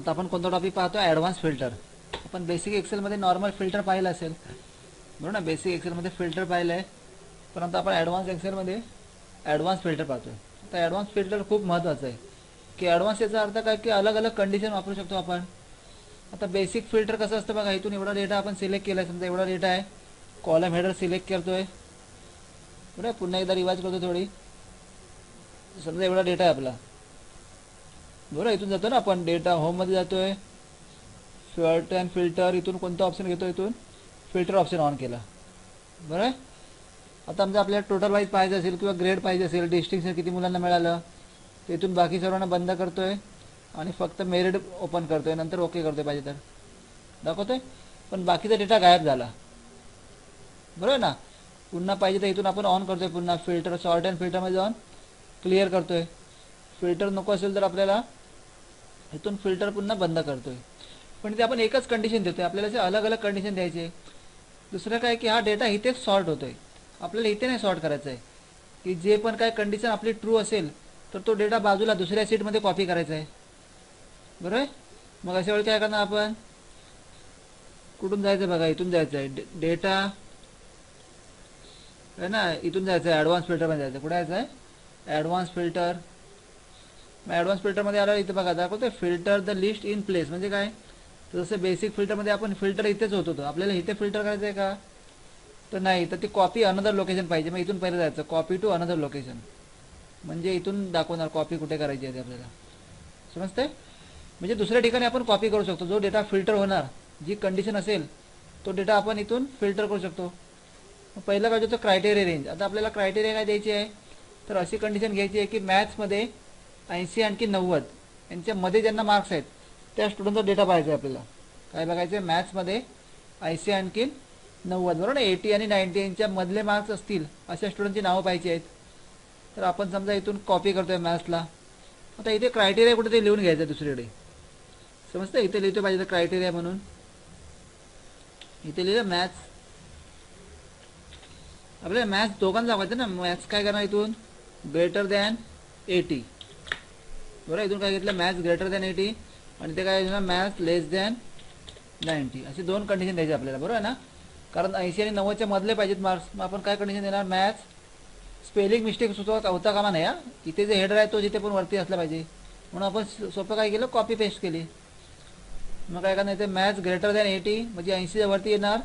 आता आपण कोणता टॉपिक पाहतो? ॲडव्हान्स फिल्टर आपण बेसिक एक्सेलमध्ये नॉर्मल फिल्टर पाहिलं असेल. बरोबर ना? बेसिक एक्सेलमध्ये फिल्टर पाहिलं आहे परंतु आपण ॲडव्हान्स एक्सेलमध्ये ॲडव्हान्स फिल्टर पाहतोय. आता ॲडव्हान्स फिल्टर खूप महत्त्वाचं आहे. की ॲडव्हान्स याचा अर्थ काय? की अलग अलग कंडिशन वापरू शकतो आपण. आता बेसिक फिल्टर कसं असतं बघा? इथून एवढा डेटा आपण सिलेक्ट केला आहे समजा एवढा डेटा आहे. कॉलम हेडर सिलेक्ट करतो बरं आहे? पुन्हा एकदा रिवाज करतो थोडी. समजा एवढा डेटा आहे आपला. बरोबर इथून जातो ना आपण. डेटा होममध्ये जातोय. शॉर्ट अँड फिल्टर इथून कोणता ऑप्शन घेतो इथून? फिल्टर ऑप्शन ऑन केला. बरं? आहे आता आमचं आपल्याला टोटल वाईज पाहिजे असेल किंवा ग्रेड पाहिजे असेल डिस्टिंक्शन किती मुलांना मिळालं तर इथून बाकी सर्वांना बंद करतोय आणि फक्त मेरिट ओपन करतोय. नंतर ओके करतोय पाहिजे तर. दाखवतोय? पण बाकीचा डेटा गायब झाला. बरोबर ना? पुन्हा पाहिजे तर इथून आपण ऑन करतोय पुन्हा. फिल्टर शॉर्ट अँड फिल्टरमध्ये जाऊन क्लिअर करतोय. फिल्टर नको असेल तर आपल्याला इथून फिल्टर पुन्हा बंद करतोय. पण ते आपण एकच कंडिशन देतोय. आपल्याला असे अलग अलग कंडिशन द्यायचे दुसरं काय की हा डेटा इथेच सॉर्ट होतोय. आपल्याला इथे नाही सॉर्ट करायचं आहे की जे पण काय कंडिशन आपली ट्रू असेल तर तो डेटा बाजूला दुसऱ्या सीटमध्ये कॉपी करायचा आहे बरोबर आहे? मग अशा वेळी काय करणार आपण? कुठून जायचं बघा इथून जायचं आहे डेटा आहे ना इथून जायचं आहे ॲडव्हान्स फिल्टरमध्ये जायचं कुठे जायचं आहे ॲडव्हान्स फिल्टर मग ॲडव्हान्स फिल्टरमध्ये आलं इथं बघा दाखवते filter the list in place म्हणजे काय? तर जसं बेसिक फिल्टरमध्ये आपण फिल्टर इथेच होत होतो. आपल्याला इथे फिल्टर करायचं आहे का? तर नाही. तर ती कॉपी अनदर लोकेशन पाहिजे. मग इथून पहिलं जायचं. कॉपी टू अनदर लोकेशन म्हणजे इथून दाखवणार कॉपी कुठे करायची आहे ते आपल्याला. समजते म्हणजे दुसऱ्या ठिकाणी आपण कॉपी करू शकतो. जो डेटा फिल्टर होणार जी कंडिशन असेल तो डेटा आपण इथून फिल्टर करू शकतो. पहिलं काय होतं? क्रायटेरिया रेंज आता आपल्याला क्रायटेरिया काय द्यायची आहे? तर अशी कंडिशन घ्यायची आहे की मॅथ्समध्ये ऐंशी आणखी नव्वद. यांच्यामध्ये ज्यांना मार्क्स आहेत त्या स्टुडंटचा डेटा पाहायचा आपल्याला. काय बघायचं आहे? मॅथ्समध्ये ऐंशी आणखी नव्वद. बरोबर ना? एटी आणि नाईन्टी यांच्या मधले मार्क्स असतील अशा स्टुडंटची नावं पाहिजे आहेत. तर आपण समजा इथून कॉपी करतोय मॅथ्सला आता इथे क्रायटेरिया कुठे ते लिहून घ्यायचं आहे दुसरीकडे? समजतं? इथे लिहितो पाहिजे क्रायटेरिया म्हणून. इथे लिहिलं मॅथ्स आपल्याला मॅथ्स दोघांना लावायचं ना? मॅथ्स काय करणार इथून? ग्रेटर दॅन एटी बरोबर इथून काय घेतलं? मॅथ्स ग्रेटर दॅन एटी आणि ते काय घेणार मॅथ्स लेस दॅन नाईन्टी असे दोन कंडिशन द्यायचे आपल्याला बरोबर आहे ना? कारण ऐंशी आणि नव्वदच्या मधले पाहिजेत मार्क्स मग आपण काय कंडिशन देणार? मॅथ्स स्पेलिंग मिस्टेक सुचवत होता कामा नाही हा. इथे जे हेडर आहे तो जिथे पण वरती असला पाहिजे. म्हणून आपण सोपं काय केलं? कॉपी पेस्ट केली. मग काय करणार इथे? मॅथ्स ग्रेटर दॅन एटी म्हणजे ऐंशीच्या वरती येणार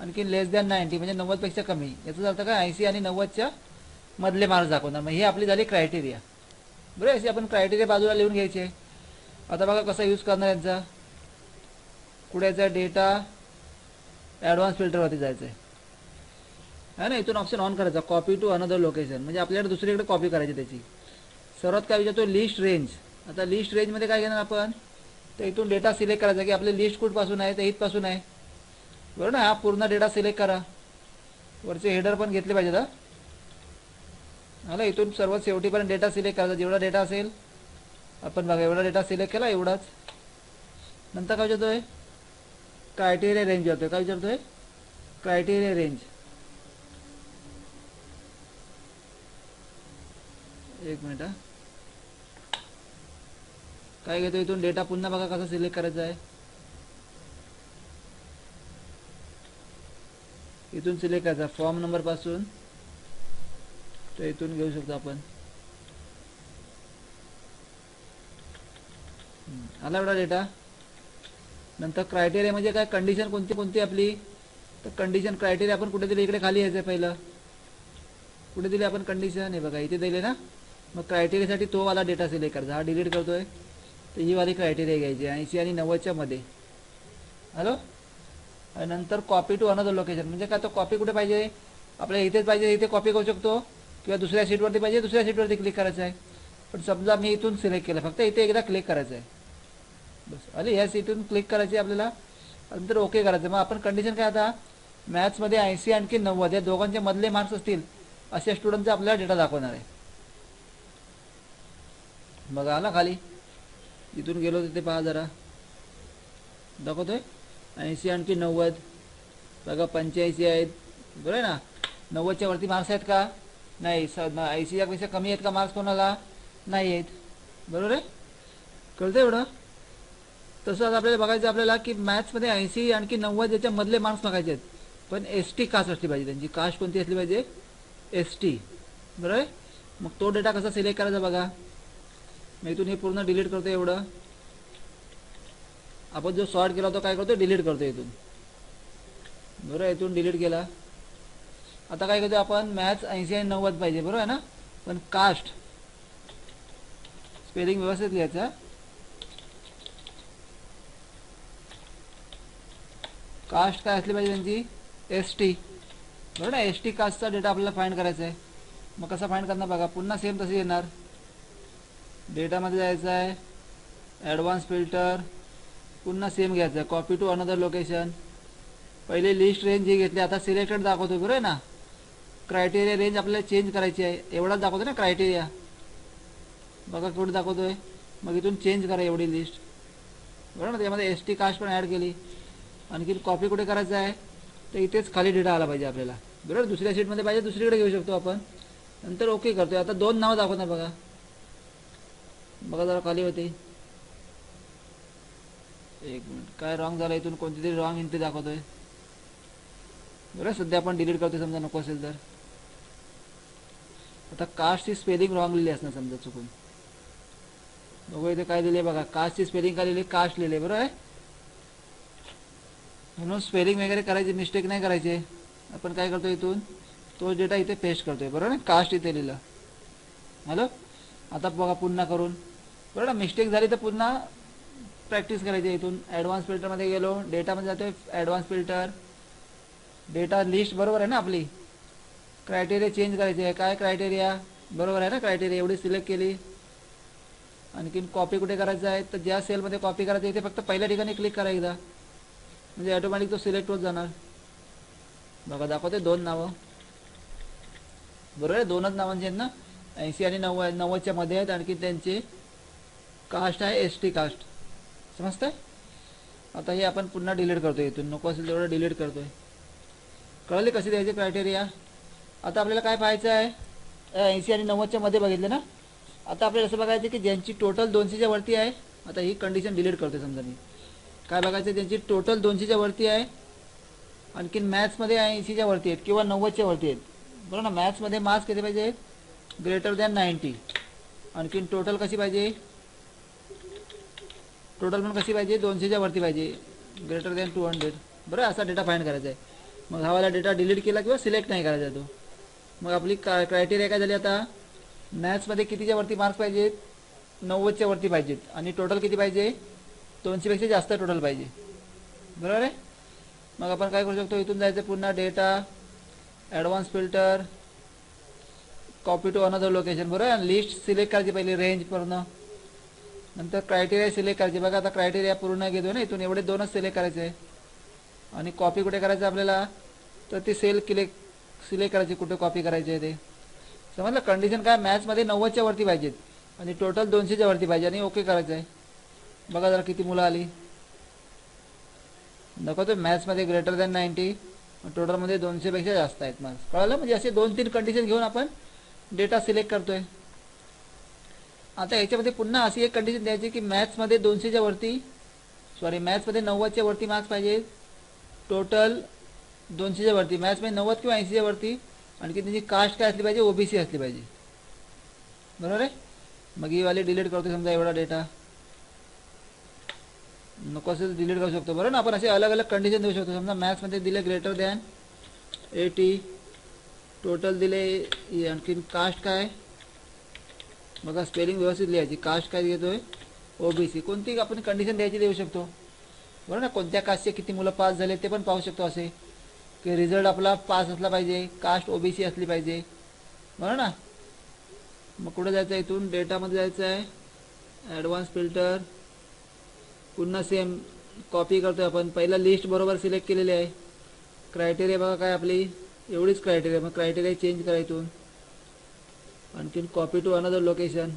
आणखी लेस दॅन नाईन्टी म्हणजे नव्वदपेक्षा कमी. याचाच अर्थ काय? ऐंशी आणि नव्वदच्या मधले मार्क्स दाखवणार. मग ही आपली झाली क्रायटेरिया बरं अशी आपण क्रायटेरिया बाजूला लिहून घ्यायचे आता बघा कसा यूज करणार यांचा. कुठे याचा डेटा ॲडव्हान्स फिल्टरवरती जायचं आहे है ना इथून ऑप्शन ऑन करायचा. कॉपी टू अनदर लोकेशन म्हणजे आपल्याला दुसरीकडे कॉपी करायची त्याची. सर्वात काय विचारतो? लिस्ट रेंज आता लिस्ट रेंजमध्ये काय घेणार आपण? तर इथून डेटा सिलेक्ट करायचा की आपली लिस्ट कुठपासून आहे? तर इथपासून आहे. बरोबर ना हा पूर्ण डेटा सिलेक्ट करा. वरचे हेडर पण घेतले पाहिजेत हा. आला इथून सर्व शेवटीपर्यंत डेटा सिलेक्ट करायचा. जेवढा डेटा असेल आपण बघा एवढा डेटा सिलेक्ट केला एवढाच. नंतर काय विचारतोय? क्रायटेरिया रेंज विचारतोय. काय विचारतोय? क्रायटेरिया रेंज एक मिनिट हा. काय घेतो इथून? डेटा पुन्हा बघा कसा सिलेक्ट करायचा आहे. इथून सिलेक्ट करायचा. फॉर्म नंबर तर इथून घेऊ शकतो आपण. आला एवढा डेटा नंतर क्रायटेरिया म्हणजे काय? कंडिशन कोणती कोणती आपली? तर कंडिशन क्रायटेरिया आपण कुठे दिली इकडे खाली यायचं आहे पहिलं. कुठे दिली आपण कंडिशन हे बघा इथे दिले ना? मग क्रायटेरियासाठी तो वाला डेटा सिलेक्ट करायचा. हा डिलीट करतोय. तर ही वाली क्रायटेरिया घ्यायची ऐंशी आणि नव्वदच्या मध्ये. हॅलो नंतर कॉपी टू अनदर लोकेशन म्हणजे काय? तो कॉपी कुठे पाहिजे? आपल्याला इथेच पाहिजे इथे कॉपी करू शकतो. किंवा दुसऱ्या सीटवरती पाहिजे दुसऱ्या सीटवरती क्लिक करायचं आहे. पण समजा मी इथून सिलेक्ट केलं फक्त इथे एकदा क्लिक करायचं आहे. बस. अरे या सीटून क्लिक करायची आपल्याला नंतर ओके करायचं. मग आपण कंडिशन काय आता? मॅथ्समध्ये ऐंशी आणखी नव्वद या दोघांचे मधले मार्क्स असतील अशा स्टुडंटचा आपल्याला डेटा दाखवणार आहे. मग आला खाली. इथून गेलो तिथे पहा जरा. दाखवतोय? ऐंशी आणखी नव्वद. बघा पंच्याऐंशी आहेत. बरोबर आहे ना? नव्वदच्या वरती मार्क्स आहेत का? नाही स ऐंशी यापेक्षा कमी आहेत का? मार्क्स कोणाला? नाही आहेत. बरोबर आहे? कळतं एवढं? तसंच आपल्याला बघायचं आपल्याला की मॅथ्समध्ये ऐंशी आणखी नव्वद याच्या मधले मार्क्स मागायचे आहेत. पण एस टी कास्ट असली पाहिजे त्यांची. कास्ट कोणती असली पाहिजे? एस टी बरोबर आहे? मग तो डेटा कसा सिलेक्ट करायचा बघा. मी इथून हे पूर्ण डिलीट करतो एवढं. आपण जो सॉर्ट केला तो काय करतो डिलीट करतो इथून. बरं इथून डिलीट केला. आता काय करतो आपण? मॅथ्स ऐंशी आणि नव्वद पाहिजे बरोबर आहे ना? पण कास्ट स्पेलिंग व्यवस्थित लिहायचा कास्ट काय असली पाहिजे त्यांची? एस टी बरोबर ना? एस टी कास्टचा डेटा आपल्याला फाईंड करायचा आहे. मग कसा फाईंड करणार बघा? पुन्हा सेम तसे येणार. डेटामध्ये जायचं आहे. ॲडव्हान्स फिल्टर पुन्हा सेम घ्यायचं आहे. कॉपी टू अनदर लोकेशन पहिले लिस्ट रेंज जी घेतली आता सिलेक्टेड दाखवतो बरोबर आहे ना? क्रायटेरिया रेंज आपल्याला चेंज करायची आहे. एवढाच दाखवतो ना क्रायटेरिया बघा कुठे दाखवतोय. मग इथून चेंज करा एवढी लिस्ट बरोबर ना? त्यामध्ये एस टी कास्ट पण ॲड केली. आणखी कॉपी कुठे करायचं आहे? तर इथेच खाली डेटा आला पाहिजे आपल्याला. बरोबर? दुसऱ्या सीटमध्ये पाहिजे दुसरीकडे घेऊ शकतो आपण. नंतर ओके करतोय. आता दोन नावं दाखवणार बघा. बघा जरा खाली होते. एक मिनिट काय रॉंग झालं इथून? कोणती तरी रॉंग एंट्री दाखवतोय. बरं सध्या आपण डिलीट करतोय समजा नको असेल तर. आता कास्टची स्पेलिंग रॉंग लिहिली असणार समजा चुकून. बघू इथे काय लिहिले बघा. कास्टची स्पेलिंग काय लिहिली? कास्ट लिहिले बरोबर आहे? म्हणून स्पेलिंग वगैरे करायची मिस्टेक नाही करायचे. आपण काय करतो इथून? तो डेटा इथे पेस्ट करतोय बरोबर ना कास्ट इथे लिहिलं. हॅलो? आता बघा पुन्हा करून. बरोबर ना मिस्टेक झाली तर पुन्हा प्रॅक्टिस करायची इथून. ॲडव्हान्स फिल्टरमध्ये गेलो. डेटामध्ये जातोय. ॲडव्हान्स फिल्टर डेटा लिस्ट बरोबर आहे ना आपली? क्रायटेरिया चेंज करायचे आहे. काय क्रायटेरिया बरोबर आहे ना क्रायटेरिया एवढी सिलेक्ट केली. आणखीन कॉपी कुठे करायचं आहे? तर ज्या सेलमध्ये कॉपी करायचं आहे फक्त पहिल्या ठिकाणी क्लिक करा एकदा. म्हणजे ऑटोमॅटिक तो सिलेक्ट होत जाणार. बघा दाखवते दोन नावं. बरोबर आहे? दोनच नावांचे आहेत ना? ऐंशी आणि नव्वद नव्वदच्या मध्ये आहेत. आणखी त्यांचे कास्ट आहे एस टी कास्ट समजतंय? आता हे आपण पुन्हा डिलीट करतोय इथून. नको असेल तेवढं डिलीट करतोय. कळले कसे द्यायचे क्रायटेरिया आता आपल्याला काय पाहायचं आहे? ऐंशी आणि नव्वदच्या मध्ये बघितलं ना? आता आपल्याला असं बघायचं की ज्यांची टोटल दोनशेच्या वरती आहे आता ही कंडिशन डिलीट करते समजा मी. काय बघायचं ज्यांची टोटल दोनशेच्या वरती आहे आणखीन मॅथ्समध्ये ऐंशीच्या वरती आहेत किंवा नव्वदच्या वरती आहेत. बरोबर ना? मॅथ्समध्ये मार्क्स किती पाहिजे? ग्रेटर दॅन नाईन्टी आणखीन टोटल कशी पाहिजे? टोटल पण कशी पाहिजे? दोनशेच्या वरती पाहिजे. ग्रेटर दॅन टू हंड्रेड बरं असा डेटा फाईन करायचा आहे. मग हा वाला डेटा डिलीट केला किंवा सिलेक्ट नाही करायचा तो. मग आपली का क्रायटेरिया काय झाली आता? मॅथ्समध्ये कितीच्या वरती मार्क्स पाहिजेत? नव्वदच्या वरती पाहिजेत. आणि टोटल किती पाहिजे? दोनशेपेक्षा जास्त टोटल पाहिजे. बरोबर आहे? मग आपण काय करू शकतो? इथून जायचं पुन्हा data advance filter copy to another location बरोबर आणि लिस्ट सिलेक्ट करायची पहिली रेंज पूर्ण. नंतर क्रायटेरिया सिलेक्ट करायची. बघा आता क्रायटेरिया पूर्ण घेतो ना इथून. एवढे दोनच सिलेक्ट करायचे. आणि कॉपी कुठे करायचं आपल्याला? तर ती सेल क्लिक सिलेक्ट करायची कुठे कॉपी करायची आहे ते समजलं कंडिशन काय? मॅथ्समध्ये नव्वदच्या वरती पाहिजेत. आणि टोटल दोनशेच्या वरती पाहिजे. आणि ओके करायचं आहे बघा जरा किती मुलं आली. नको तर मॅथ्समध्ये ग्रेटर दॅन नाईन्टी टोटलमध्ये दोनशेपेक्षा जास्त आहेत मार्क्स कळलं? म्हणजे असे दोन तीन कंडिशन घेऊन आपण डेटा सिलेक्ट करतोय. आता याच्यामध्ये पुन्हा अशी एक कंडिशन द्यायची की मॅथ्समध्ये दोनशेच्या वरती सॉरी मॅथ्समध्ये नव्वदच्या वरती मार्क्स पाहिजेत. टोटल दोनशेच्या वरती मॅथ्समध्ये नव्वद किंवा ऐंशीच्या वरती आणखी त्याची कास्ट काय असली पाहिजे ओबीसी असली पाहिजे. बरोबर आहे? मग ही वाली डिलीट करतो समजा एवढा डेटा नको असेल डिलीट करू शकतो. बरोबर ना? आपण असे अलग अलग कंडिशन देऊ शकतो. समजा मॅथ्समध्ये दिले ग्रेटर दॅन एटी टोटल दिले आणखीन कास्ट काय? बघा स्पेलिंग व्यवस्थित लिहायची. कास्ट काय घेतोय ओबीसी कोणती आपण कंडिशन द्यायची देऊ शकतो? बरोबर ना? कोणत्या कास्टचे किती मुलं पास झाले ते पण पाहू शकतो असे. की रिझल्ट आपला पास असला पाहिजे कास्ट ओबीसी असली पाहिजे. बरं ना? मग कुठं जायचं आहे इथून? डेटामध्ये जायचं आहे ॲडव्हान्स फिल्टर पुन्हा सेम कॉपी करतो आहे आपण. पहिला लिस्ट बरोबर सिलेक्ट केलेली आहे. क्रायटेरिया बघा काय आपली. एवढीच क्रायटेरिया मग क्रायटेरिया चेंज करा इथून. आणखीन कॉपी टू अनदर लोकेशन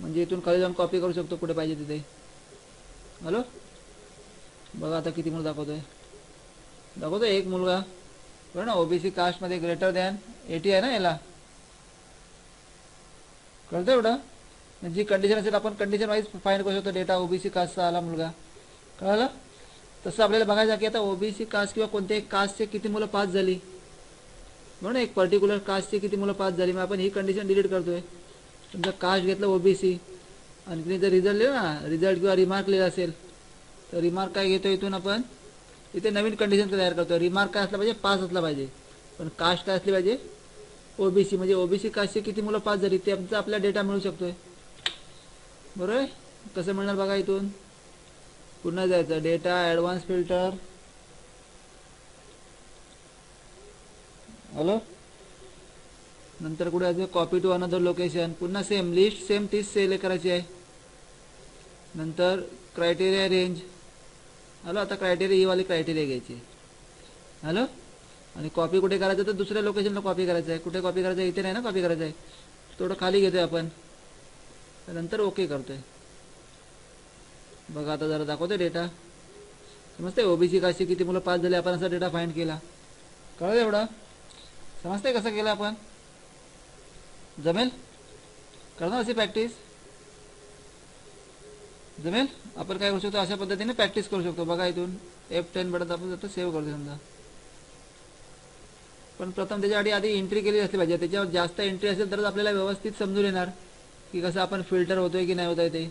म्हणजे इथून खाली जाऊन कॉपी करू शकतो कुठे पाहिजे तिथे. हॅलो बघा आता किती म्हणून दाखवतो आहे दाखवतो एक मुलगा. बरं ना ओबीसी कास्टमध्ये ग्रेटर दॅन एटी आहे ना याला? कळतं एवढं? म्हणजे जी कंडिशन असेल आपण कंडिशन वाईज फाईंड करू शकतो डेटा ओबीसी कास्टचा आला मुलगा. कळालं? तसं आपल्याला बघायचं की आता ओबीसी कास्ट किंवा कोणत्याही कास्टचे किती मुलं पास झाली? म्हणून एक पर्टिक्युलर कास्टची किती मुलं पास झाली? मग आपण ही कंडिशन डिलीट करतोय. तुमचं कास्ट घेतलं ओबीसी आणि तुम्ही जर रिझल्ट लिहिलं ना रिझल्ट किंवा रिमार्क लिहिला असेल तर रिमार्क काय घेतो इथून आपण? इथे नवीन कंडिशन तयार करतो रिमार्क काय असला पाहिजे पास असला पाहिजे. पण कास्ट काय असली पाहिजे? ओबीसी म्हणजे ओबीसी कास्टचे किती मुलं पास झाली ते आमचा आपला डेटा मिळू शकतोय. बरोबर आहे? कसं मिळणार बघा इथून? पुन्हा जायचं. डेटा ॲडव्हान्स फिल्टर हॅलो नंतर कुठे आहे? कॉपी टू अनदर लोकेशन पुन्हा सेम लिस्ट सेम तीच सिलेक्ट करायची आहे. नंतर क्रायटेरिया रेंज हॅलो आता क्रायटेरिया ही वाली क्रायटेरिया घ्यायची. हॅलो? आणि कॉपी कुठे करायचं तर दुसऱ्या लोकेशनला कॉपी करायचं आहे. कुठे कॉपी करायचं आहे? इथे नाही ना कॉपी करायचं आहे. थोडं खाली घेतोय आपण. नंतर ओके करतोय. बघा आता जरा दाखवतोय डेटा समजते ओबीसी काशी किती मुलं पास झाले आपण असा डेटा फाइंड केला. कळलं एवढं? समजते कसं केलं आपण? जमेल? करणार अशी प्रॅक्टिस जमेल? आपण काय करू शकतो अशा पद्धतीने प्रॅक्टिस करू शकतो. बघा इथून एफ टेन बटन आपण जातो सेव्ह करतो समजा. पण प्रथम त्याच्यासाठी आधी आधी एंट्री केली असली पाहिजे. त्याच्यावर जास्त एंट्री असेल तरच आपल्याला व्यवस्थित समजून येणार की कसं आपण फिल्टर होतोय की नाही होत आहे ते.